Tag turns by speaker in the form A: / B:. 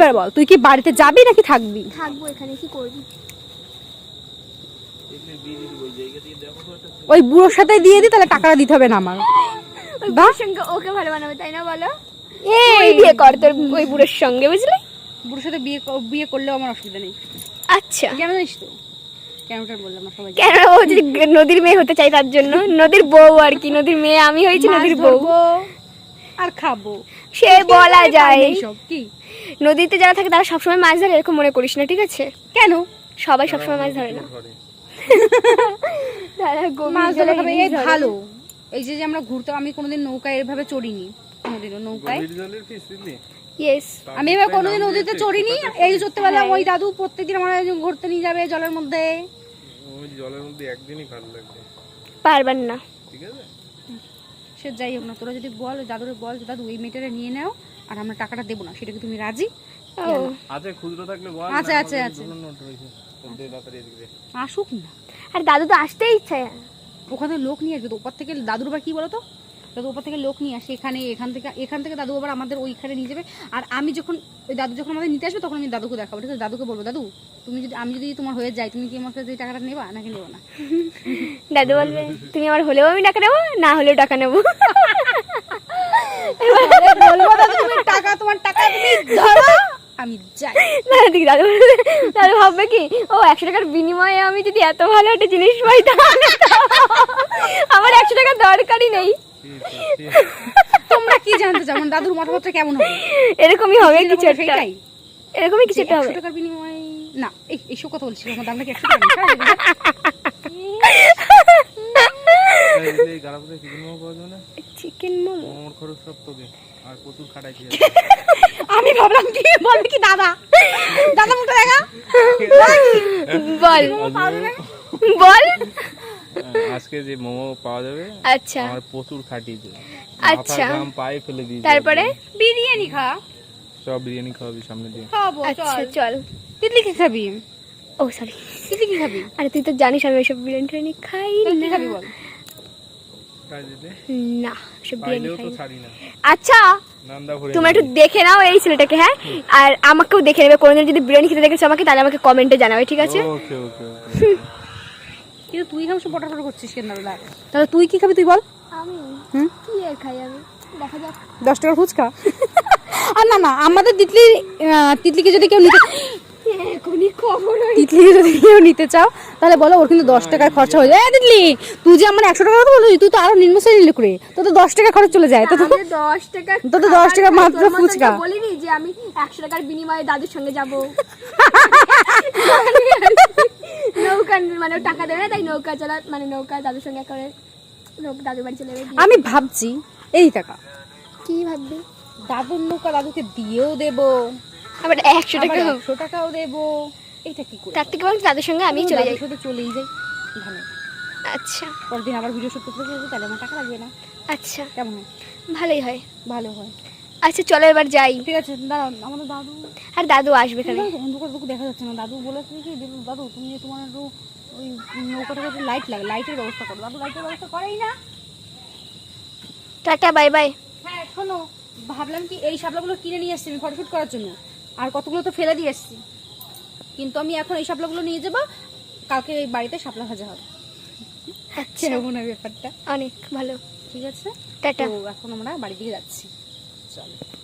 A: এবার বল তুই কি বাড়িতে যাবি নাকি থাকবি?
B: থাকব এখানে কি করবি?
A: ওই বুড়োর সাথে দিয়ে দি তাহলে টাকাটা দিতে হবে না আমার।
B: বুড়োর সঙ্গে ওকে ভালো বানাবে তাই না বলো? তুই বিয়ে কর তোর ওই বুড়োর সঙ্গে বুঝলি?
A: বুড়োর সাথে বিয়ে বিয়ে করলেও আমার অসুবিধা নেই।
B: আচ্ছা।
A: কেন জানিস তো? কেনটা বললাম না সবাই
B: কেন ও যদি নদীর মেয়ে হতে চাই তার জন্য? নদীর বউ আর কি নদীর মেয়ে আমি হয়েছি নদীর বউ।
A: আর খাব।
B: সে বলা যায়?
A: সব কি?
B: নদীতে যারা থাকে তারা সবসময় মাছ ধরে এরকম মনে করিস না ঠিক আছে?
A: কেন?
B: সবাই সবসময় মাছ ধরে না। তারা
A: মাছ ধরা এই ভালো। এই যে যে আমরা ঘুরতে আমি কোনোদিন নৌকায় এভাবে চড়িনি কোনোদিনও নৌকায়।
B: Yes.
A: আমি এবার কোনোদিন নদীতে চড়িনি। এই চড়তে পারলাম ওই দাদু প্রত্যেকদিন আমার ঘুরতে নিয়ে যাবে জলের মধ্যে।
C: ওই জলের মধ্যে একদিনই ভালো লাগবে।
B: পারবেন না।
C: ঠিক আছে?
A: সে যাই হোক না তোরা যদি বল দাদুরে বল যে দাদু এই মেয়েটারে নিয়ে নাও আর আমরা টাকাটা দেবো না সেটা কি তুমি রাজি?
C: আচ্ছা খুচরো থাকলে বল আচ্ছা আচ্ছা এদিকে
A: আসুক না।
B: আর দাদু তো আসতেই ইচ্ছা।
A: ওখানে লোক নিয়ে আসবে তো ওপর থেকে দাদুর বা কি বলতো? দাদু ওপর থেকে লোক নিয়ে আসে এখানে এখান থেকে এখান থেকে দাদু আবার আমাদের ওইখানে নিয়ে যাবে। আর আমি যখন ওই দাদু যখন আমাদের নিতে আসবে তখন আমি দাদুকে দেখাবো। ঠিক আছে? দাদুকে বলব দাদু তুমি যদি আমি যদি তোমার হয়ে যাই তুমি কি আমার কাছে টাকাটা নেবা নাকি নেব না?
B: দাদু বলবে তুমি আমার হলেও আমি টাকা নেব না হলেও টাকা নেব।
A: বলব দাদু তুমি টাকা তোমার টাকা তুমি ধরো আমি যাই।
B: না দাদু ভাববে কি ও একশো টাকার বিনিময়ে আমি যদি এত ভালো একটা জিনিস পাই তাহলে আমার একশো টাকার দরকারই নেই।
A: তোমরা কি জানতে চাও? আমার দাদুর মতামতটা কেমন হবে?
B: এরকমই হবে কিছু একটা।
A: সেটাই
B: এরকমই কিছু একটা হবে।
A: একশো টাকার বিনিময়ে না এই এইসব কথা বলছি আমার দামটা কি একশো টাকা
C: চিকেন মোমো মোমোর খরচ সব তোকে। আর প্রচুর খাটাইছি
A: আমি ভাবলাম কি বলবে কি দাদা? দাদা মুখটা দেখা।
B: বল। বল।
C: আজকে যে মোমো পাওয়া যাবে
B: আচ্ছা।
C: আমার প্রচুর খাটিয়েছে
B: আচ্ছা।
C: পায়ে ফেলে দিয়েছে
B: তারপরে?
A: বিরিয়ানি খা।
C: সব বিরিয়ানি খাওয়াবি সামনে দিয়ে।
A: খাব
B: আচ্ছা
A: চল। তিতলি কি খাবি?
B: ও সরি
A: তিতলি কি খাবি?
B: আরে তুই তো জানিস আমি বিরিয়ানি টিরিয়ানি খাই না।
A: খাবি বল?
B: না সব বিরিয়ানি খাই না। আচ্ছা
C: নান্দা ভরে
B: তোমরা একটু দেখে নাও এই ছেলেটাকে হ্যাঁ? আর আমাকেও দেখে নেবে। কোনোদিন যদি বিরিয়ানি খেতে দেখেছ আমাকে তাহলে আমাকে কমেন্টে জানাবে ঠিক আছে?
C: ওকে ওকে ওকে।
A: কিন্তু তুই সব পটাফটা করছিস কেন দাদা তাহলে তুই কি খাবি তুই বল।
B: আমি
A: হুম?
B: কি আর খাই আমি? দেখা যাক।
A: দশ টাকার ফুচকা? আর না না আমাদের তিতলি তিতলিকে যদি কেউ নিতে তিতলিকে যদি কেউ নিতে চাও তাহলে বলো ওর কিন্তু দশ টাকার খরচা হয়ে যায়। তিতলি তুই যে আমার একশো টাকা কথা বলছিস তুই তো আরও নিম্ন শ্রেণির করে তো তো দশ টাকা খরচ চলে যায়। তো তো
B: দশ টাকা
A: তো তো দশ টাকা মাত্র ফুচকা।
B: বলিনি যে আমি একশো টাকার বিনিময়ে দাদুর সঙ্গে যাব? নৌকা মানে টাকা দেবে তাই নৌকা চলা মানে নৌকা দাদুর সঙ্গে করে নৌকা দাদুর বাড়ি চলে যাবে
A: আমি ভাবছি এই টাকা।
B: কি ভাববি?
A: দাদুর নৌকা দাদুকে দিয়েও দেবো।
B: আবার একশো টাকা
A: একশো টাকাও দেবো। এটা কি করে?
B: তার থেকে বরং দাদুর সঙ্গে আমি চলে যাই।
A: সাথে চলেই যাই ভালো
B: আচ্ছা।
A: পরের দিন আবার ভিডিও শুট করতে তাহলে আমার টাকা লাগবে না।
B: আচ্ছা।
A: কেমন
B: ভালোই হয়।
A: ভালো হয়।
B: আচ্ছা চলো এবার যাই।
A: ঠিক আছে দাঁড়াও আমাদের দাদু
B: আর দাদু আসবে এখানে
A: অন্ধকার দুঃখ দেখা যাচ্ছে না। দাদু বলেছে কি দিদু- দাদু তুমি যে তোমার একটু ওই নৌকাটাকে একটু লাইট লাগে লাইটের ব্যবস্থা করো। দাদু লাইটের ব্যবস্থা করেই না।
B: টাটা বাই বাই
A: হ্যাঁ শোনো ভাবলাম কি এই শাপলাগুলো কিনে নিয়ে এসছি আমি ফটোশুট করার জন্য। আর কতগুলো তো ফেলে দিয়ে এসছি। কিন্তু আমি এখন এই শাপলাগুলো নিয়ে যাব কালকে এই বাড়িতে শাপলা ভাজা হবে।
B: আচ্ছা।
A: ব্যাপারটা?
B: অনেক ভালো।
A: ঠিক আছে?
B: টাটা।
A: এখন আমরা বাড়ির দিকে যাচ্ছি। চলো